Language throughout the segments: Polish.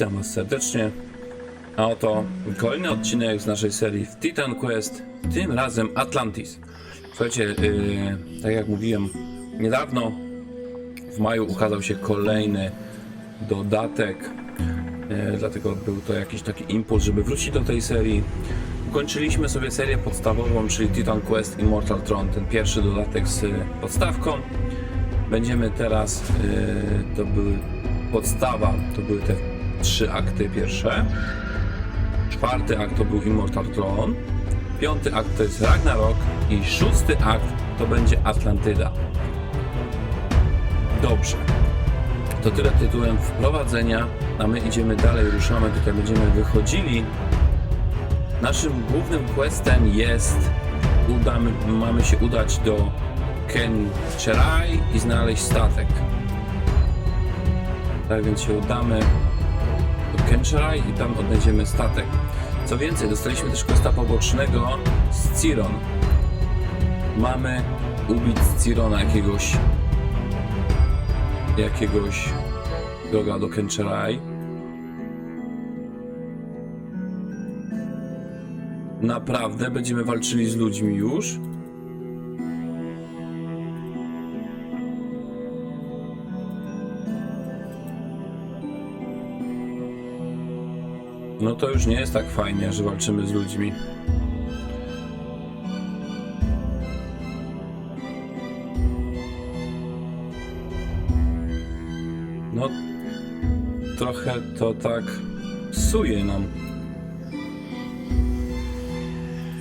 Witam Was serdecznie. A oto kolejny odcinek z naszej serii w Titan Quest, tym razem Atlantis. Słuchajcie, yy, tak jak mówiłem, niedawno w maju ukazał się kolejny dodatek, yy, dlatego był to jakiś taki impuls, żeby wrócić do tej serii. Ukończyliśmy sobie serię podstawową, czyli Titan Quest Immortal Throne, ten pierwszy dodatek z podstawką. Będziemy teraz, yy, to były podstawa, to były te trzy akty pierwsze. Czwarty akt to był Immortal Throne. Piąty akt to jest Ragnarok. I szósty akt to będzie Atlantyda. Dobrze. To tyle tytułem wprowadzenia, a my idziemy dalej, ruszamy, tutaj będziemy wychodzili. Naszym głównym questem jest, udamy, mamy się udać do Kencherai i znaleźć statek. Tak więc się udamy Kencherai i tam odnajdziemy statek. Co więcej, dostaliśmy też questa pobocznego z Ciron. Mamy ubić z Cirona jakiegoś jakiegoś droga do Kencherai. Naprawdę będziemy walczyli z ludźmi już? No to już nie jest tak fajnie, że walczymy z ludźmi. No, trochę to tak psuje nam.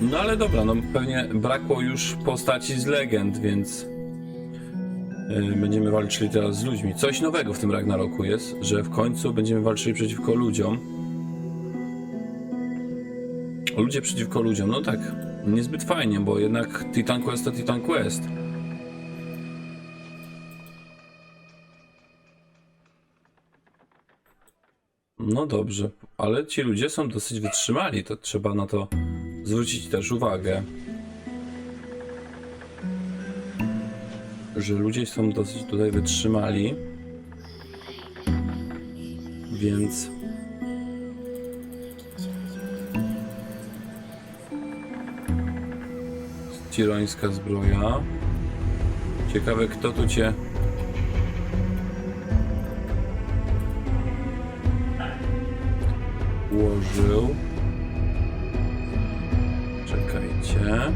No ale dobra, no pewnie brakło już postaci z legend, więc yy, będziemy walczyli teraz z ludźmi. Coś nowego w tym Ragnaroku jest, że w końcu będziemy walczyli przeciwko ludziom. Ludzie przeciwko ludziom, no tak, niezbyt fajnie, bo jednak Titan Quest to Titan Quest. No dobrze, ale ci ludzie są dosyć wytrzymali, to trzeba na to zwrócić też uwagę. Że ludzie są dosyć tutaj wytrzymali. Więc Cirońska zbroja. Ciekawe kto tu cię ułożył. Czekajcie.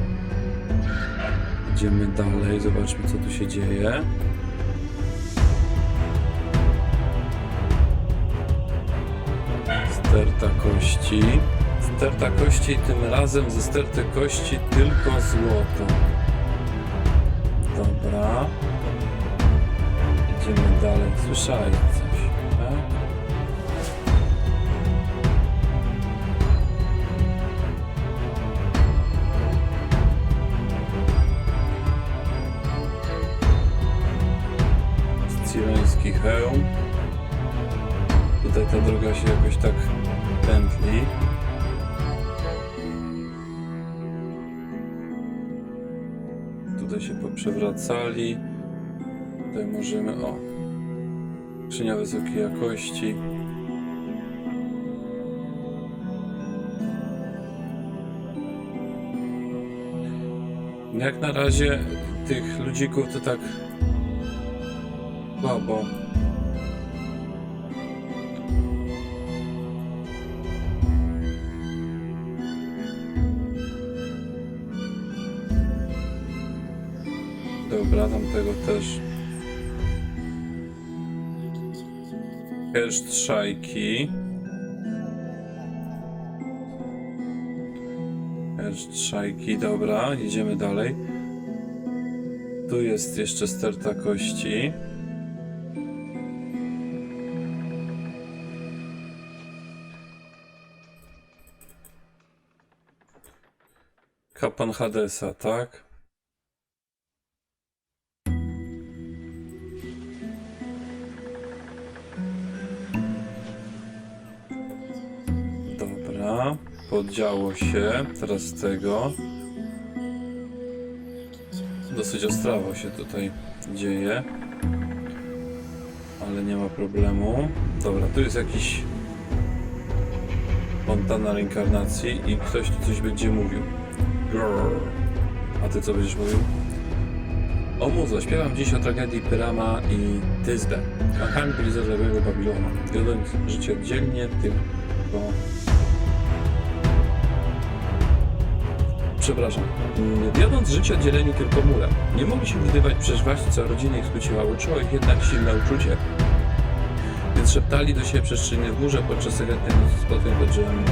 Idziemy dalej, zobaczmy co tu się dzieje. Sterta kości. Sterta kości, tym razem ze sterty kości tylko złoto. Dobra. Idziemy dalej. Słyszałeś coś, tak? Ciroński hełm. Tutaj ta droga się jakoś tak pętli. Się poprzewracali. Tutaj możemy, o, skrzynia wysokiej jakości. Jak na razie tych ludzików to tak słabo. Tamtego też. Herszt szajki. Herszt szajki, dobra, idziemy dalej. Tu jest jeszcze sterta kości. Kapłan Hadesa, tak? Dobra, poddziało się teraz tego. Dosyć ostrawo się tutaj dzieje. Ale nie ma problemu. Dobra, tu jest jakiś Fontana reinkarnacji i ktoś tu coś będzie mówił. Grrr. A ty co będziesz mówił? O muzo, śpiewam dziś o tragedii Pyrama i Tyzbę. Kachami byli zarżawionego Babilonu. Wiodąc życie oddzielnie, tylko... Przepraszam. Mm, Wiodąc życie oddzieleni tylko murem. Nie mogli się widywać przeżywać, co rodziny ich skróciła. Łączyło ich jednak silne uczucie. Więc szeptali do siebie przestrzeni w górze podczas sekretnej nocy spotkań pod drzewami.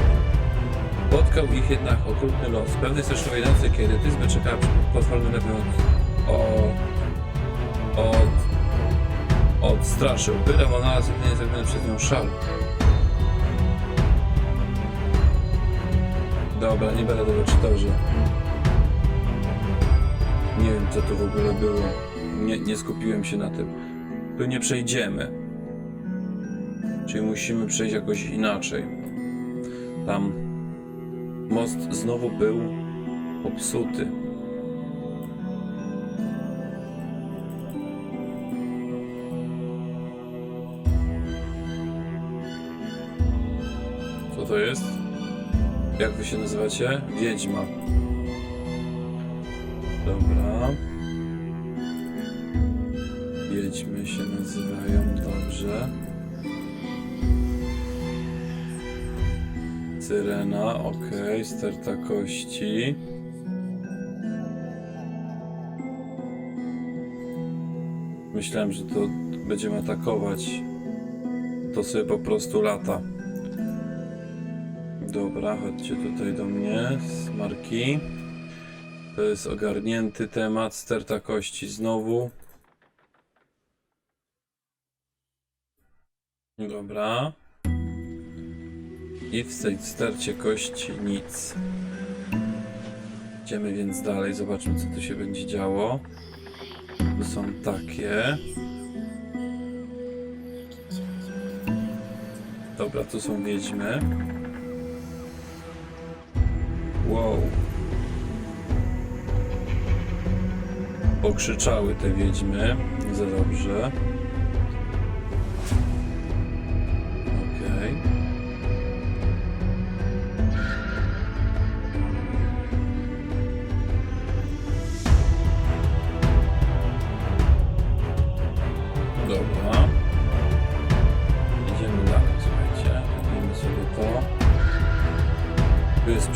Spotkał ich jednak okrutny los. Pewnej styczniowej nocy, kiedy Tyzbę czekała przy potwornym lewym o... od... odstraszył. Odnalazł jedynie zrobiony przez nią szal. Dobra, nie będę tego czytał, że... Nie wiem, co to w ogóle było. Nie, nie skupiłem się na tym. Tu nie przejdziemy. Czyli musimy przejść jakoś inaczej. Tam most znowu był popsuty. Jak wy się nazywacie? Wiedźma. Dobra. Wiedźmy się nazywają dobrze. Syrena, okej, sterta kości. Myślałem, że to będziemy atakować. To sobie po prostu lata. Dobra, chodźcie tutaj do mnie z marki. To jest ogarnięty temat, sterta kości znowu. Dobra. I w tej stercie kości nic. Idziemy więc dalej, zobaczmy co tu się będzie działo. Tu są takie. Dobra, tu są wiedźmy. Wow. Pokrzyczały te wiedźmy. Za dobrze.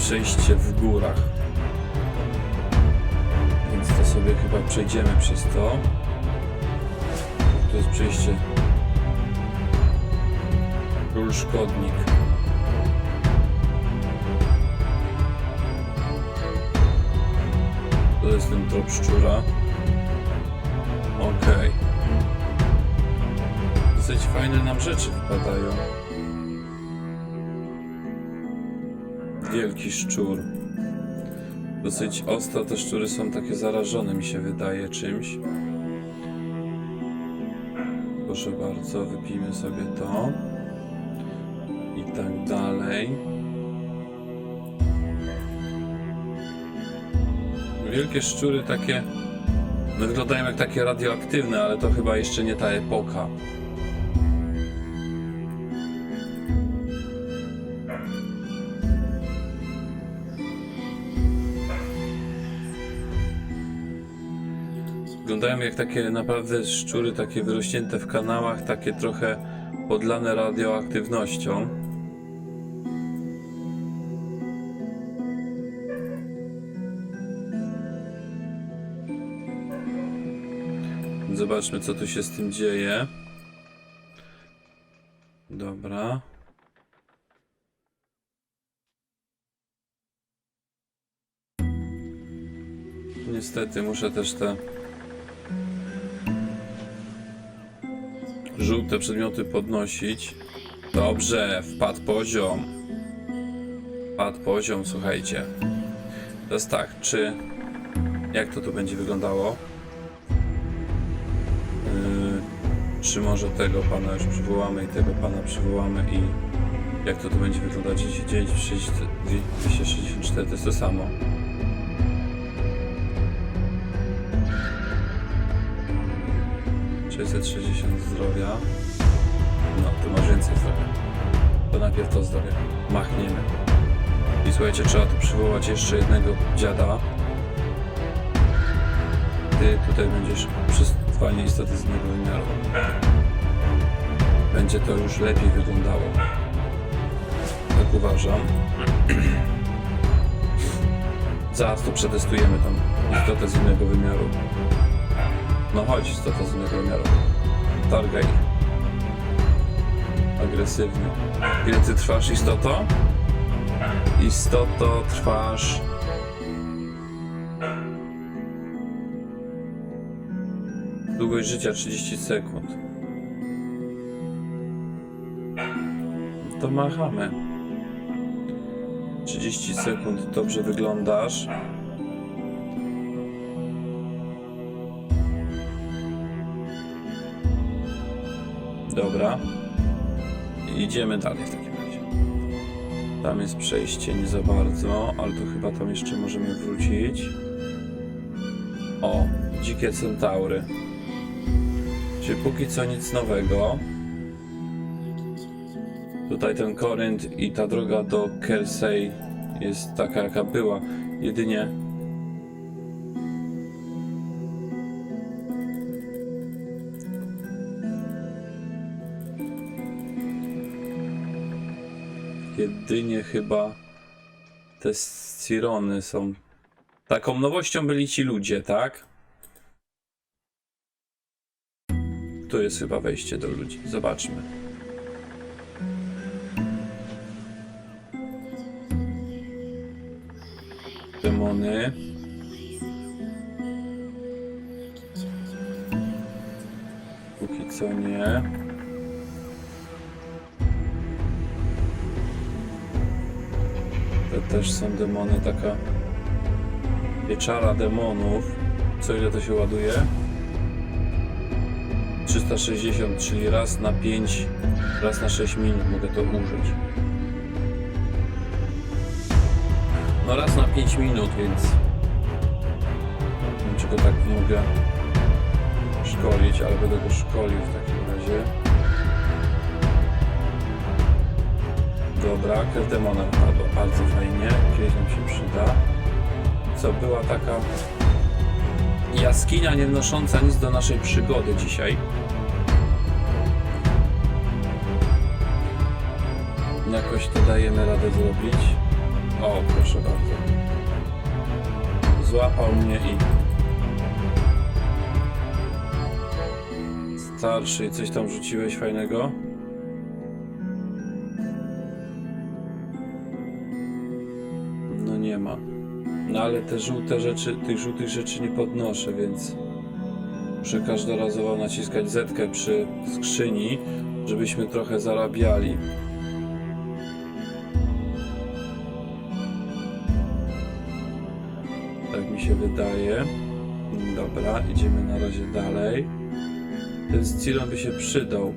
Przejście w górach. Więc to sobie chyba przejdziemy przez to. Tu jest przejście. Król Szkodnik. To jest ten trop szczura. Okej. Dosyć fajne nam rzeczy wypadają. Wielki szczur. Dosyć ostro te szczury są takie zarażone, mi się wydaje, czymś. Proszę bardzo, wypijmy sobie to. I tak dalej. Wielkie szczury takie wyglądają jak takie radioaktywne, ale to chyba jeszcze nie ta epoka. Takie naprawdę szczury, takie wyrośnięte w kanałach, takie trochę podlane radioaktywnością. Zobaczmy, co tu się z tym dzieje. Dobra. Niestety muszę też te żółte przedmioty podnosić. Dobrze, wpadł poziom. Wpadł poziom, słuchajcie. Teraz tak, czy... Jak to tu będzie wyglądało? Yy, czy może tego pana już przywołamy i tego pana przywołamy i... Jak to tu będzie wyglądać? 10, 264 to jest to samo. Sześćset sześćdziesiąt zdrowia. No, tu masz więcej zdrowia. To najpierw to zdrowie. Machniemy. I słuchajcie, trzeba tu przywołać jeszcze jednego dziada. Ty tutaj będziesz przesuwanie istoty z innego wymiaru. Będzie to już lepiej wyglądało. Tak uważam. Zaraz to przetestujemy tam istotę z innego wymiaru. No chodź, istota z innego wymiaru. Targaj. Agresywny. Ile ty trwasz, istoto? Istoto, trwasz... Długość życia 30 sekund. To machamy. 30 sekund dobrze wyglądasz. Dobra. Idziemy dalej w takim razie. Tam jest przejście nie za bardzo, ale to chyba tam jeszcze możemy wrócić. O, dzikie centaury. Czyli póki co nic nowego. Tutaj ten Korynt i ta droga do Kersey jest taka jaka była. Jedynie Jedynie chyba te Sirony są. Taką nowością byli ci ludzie, tak? Tu jest chyba wejście do ludzi. Zobaczmy. Demony. Póki co nie. To też są demony, taka pieczara demonów. Co ile to się ładuje? 360, czyli raz na 5, raz na 6 minut mogę to użyć. No raz na 5 minut, więc nie wiem czy go tak mogę szkolić, ale będę go szkolił w takim razie. Dobra, krew demona wypadła bardzo fajnie, kiedyś nam się przyda. Co była taka jaskinia nie wnosząca nic do naszej przygody dzisiaj. Jakoś to dajemy radę zrobić. O, proszę bardzo. Złapał mnie i... Starszy, coś tam rzuciłeś fajnego? No ale te żółte rzeczy, tych żółtych rzeczy nie podnoszę, więc muszę każdorazowo naciskać zetkę przy skrzyni, żebyśmy trochę zarabiali. Tak mi się wydaje. Dobra, idziemy na razie dalej. Ten Stilon by się przydał.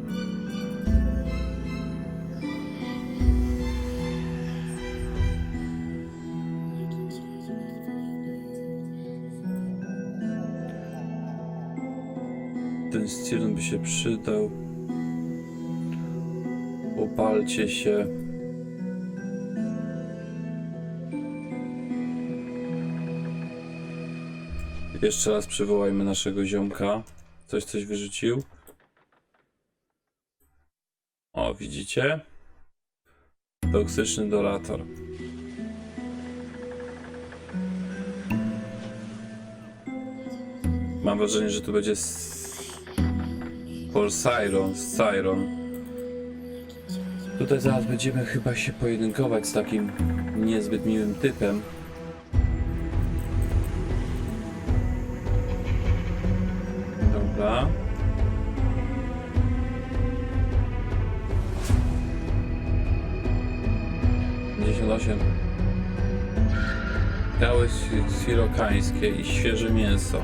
Ten Stilon by się przydał. Opalcie się. Jeszcze raz przywołajmy naszego ziomka. Coś coś wyrzucił. O, widzicie? Toksyczny dorator. Mam wrażenie, że tu będzie Paul Siron, Siron. Tutaj zaraz będziemy chyba się pojedynkować z takim niezbyt miłym typem. Dobra. Osiem. Białe si- sirokańskie i świeże mięso.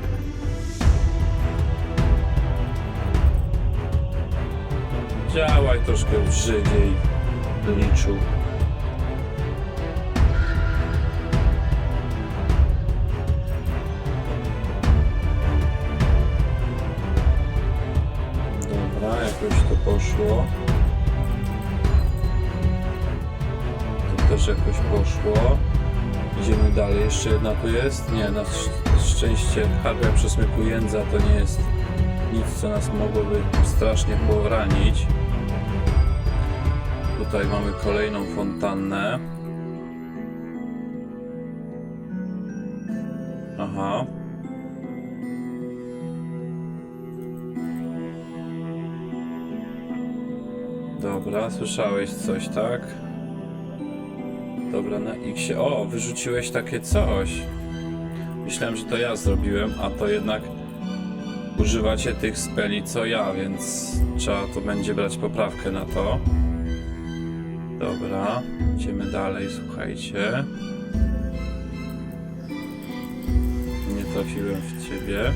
Działaj troszkę brzydziej, liczu. Dobra, jakoś to poszło. też jakoś poszło. Idziemy dalej. Jeszcze jedna tu jest? Nie, na sz- szczęście harpia przesmyku jędza to nie jest nic, co nas mogłoby strasznie poranić. Tutaj mamy kolejną fontannę. Aha. Dobra, słyszałeś coś, tak? Dobra, na X. O, wyrzuciłeś takie coś. Myślałem, że to ja zrobiłem, a to jednak używacie tych speli co ja, więc trzeba to będzie brać poprawkę na to. Dobra, idziemy dalej, słuchajcie. Nie trafiłem w ciebie.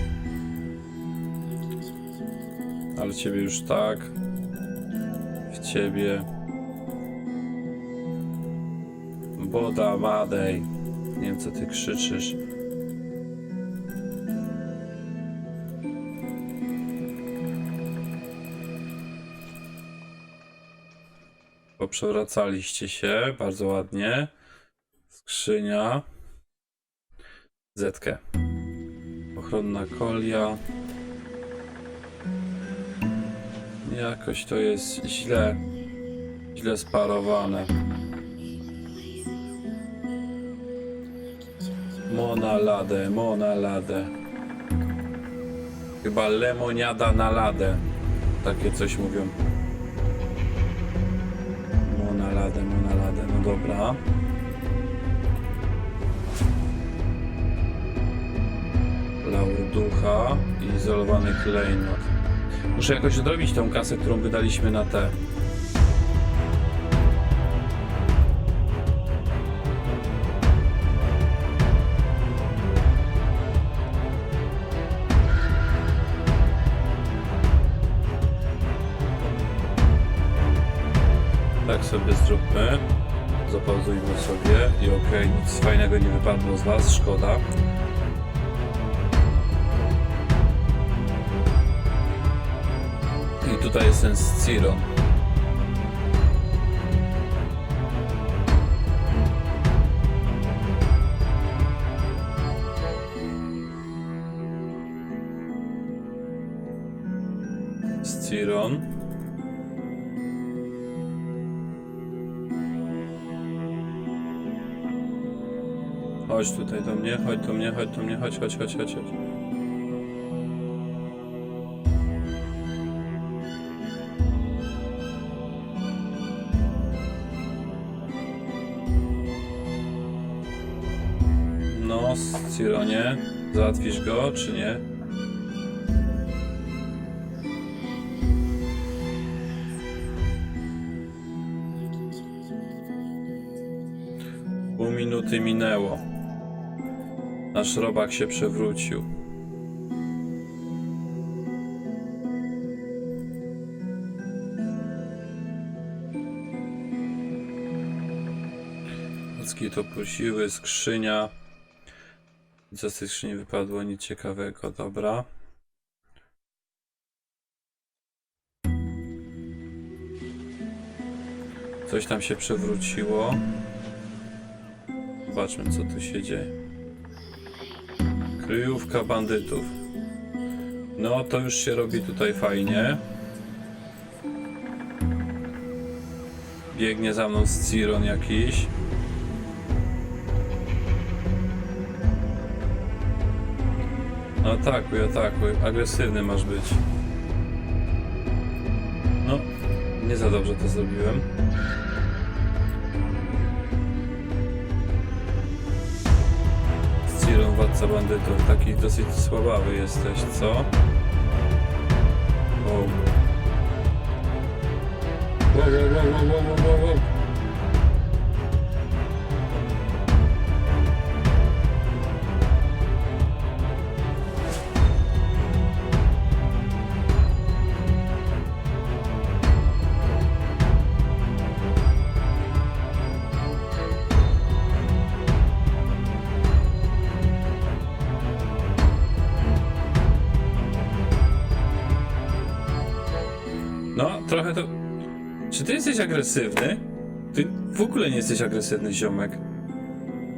Ale ciebie już tak. W ciebie. Boda, Madej. Nie wiem co ty krzyczysz. Poprzewracaliście się bardzo ładnie. Skrzynia. Zetkę. Ochronna kolia. Jakoś to jest źle. Źle sparowane. Mona ladę, mona ladę. Chyba lemoniada na ladę. Takie coś mówią. Dobra. Laur ducha i izolowany klejnot. Muszę jakoś odrobić tą kasę, którą wydaliśmy na te. Szkoda. I tutaj jest ten Sciron. Sciron. Chodź tutaj do mnie, chodź do mnie, chodź do mnie, chodź, chodź, chodź, chodź. chodź. No, Cironie, załatwisz go, czy nie? Pół minuty minęło. Nasz robak się przewrócił. Macki to posiły, skrzynia. Co z tej skrzyni wypadło? Nic ciekawego, dobra. Coś tam się przewróciło. Zobaczmy, co tu się dzieje. Kryjówka bandytów. No, to już się robi tutaj fajnie. Biegnie za mną Sciron jakiś. Atakuj, atakuj. Agresywny masz być. No, nie za dobrze to zrobiłem. Cyrą, władca bandytów. Taki dosyć słabawy jesteś, co? Wow. Wow, wow, wow, wow, wow, wow, wow. No, trochę to... Czy ty jesteś agresywny? Ty w ogóle nie jesteś agresywny, ziomek.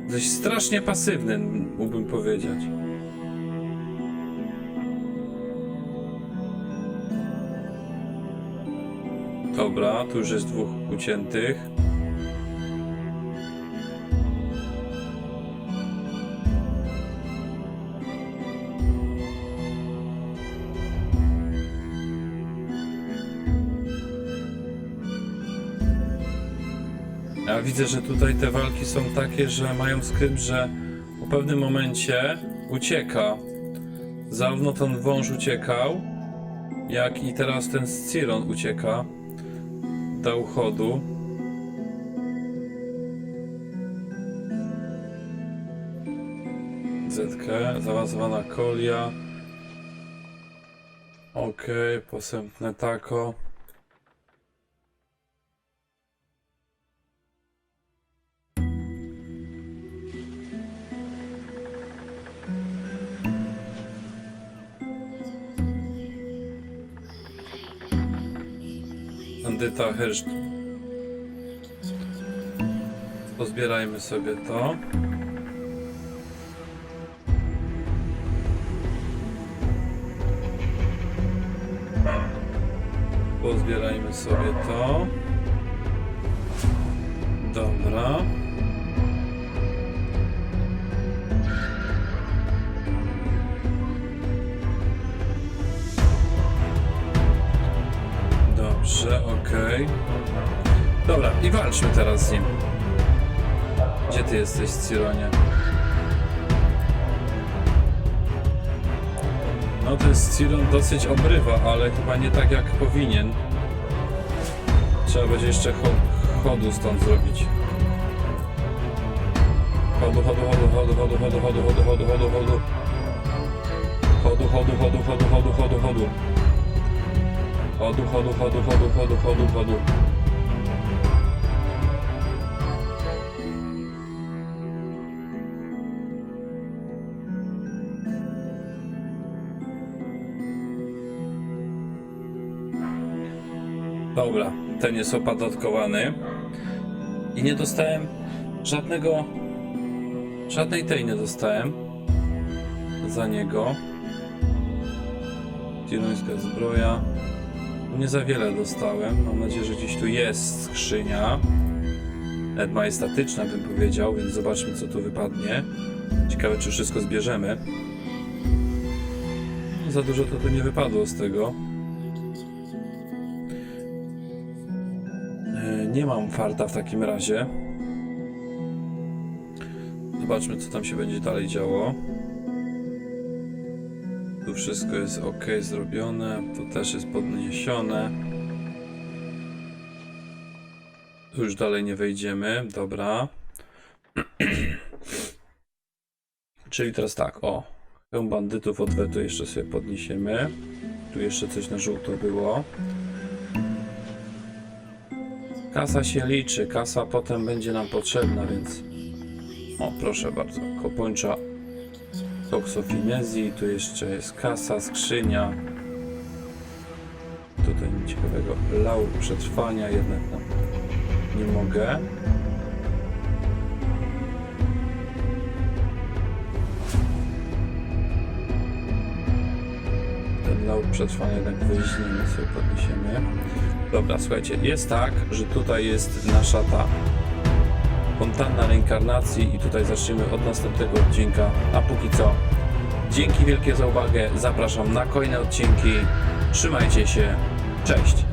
Jesteś strasznie pasywny, mógłbym powiedzieć. Dobra, tu już jest dwóch uciętych. Widzę, że tutaj te walki są takie, że mają skrypt, że po pewnym momencie ucieka. Zarówno ten wąż uciekał, jak i teraz ten Sciron ucieka. Dał chodu. Zetkę, zaawansowana kolia. Okej, posępne tako. Herszt. Pozbierajmy sobie to. Pozbierajmy sobie to. Dobra. I walczmy teraz z nim. Gdzie ty jesteś, Cironie? No ten Ciron dosyć obrywa, ale chyba nie tak jak powinien. Trzeba będzie jeszcze cho chodu stąd zrobić. Chodu, chodu, chodu, chodu, chodu, chodu, chodu, chodu, chodu, chodu, chodu. Chodu, chodu, chodu, chodu, chodu, chodu, chodu. Chodu, chodu, chodu, chodu, chodu, chodu, chodu. Dobra, ten jest opodatkowany. I nie dostałem żadnego, żadnej tej nie dostałem za niego. Tirońska zbroja. Nie za wiele dostałem. Mam nadzieję, że gdzieś tu jest skrzynia. Nawet majestatyczna bym powiedział, więc zobaczmy co tu wypadnie. Ciekawe czy wszystko zbierzemy. Za dużo to tu nie wypadło z tego. Nie mam farta w takim razie. Zobaczmy co tam się będzie dalej działo. Tu wszystko jest ok zrobione, to też jest podniesione. Tu już dalej nie wejdziemy, dobra. Czyli teraz tak, o. Hełm bandytów odwetu jeszcze sobie podniesiemy. Tu jeszcze coś na żółto było. Kasa się liczy, kasa potem będzie nam potrzebna, więc... O, proszę bardzo, kopończa toksofinezji, tu jeszcze jest kasa, skrzynia. Tutaj nic ciekawego. Laur przetrwania, jednak no, nie mogę. Ten laur przetrwania jednak weźmiemy sobie, podniesiemy. Dobra, słuchajcie, jest tak, że tutaj jest nasza ta fontanna reinkarnacji i tutaj zaczniemy od następnego odcinka. A póki co, dzięki wielkie za uwagę. Zapraszam na kolejne odcinki. Trzymajcie się. Cześć.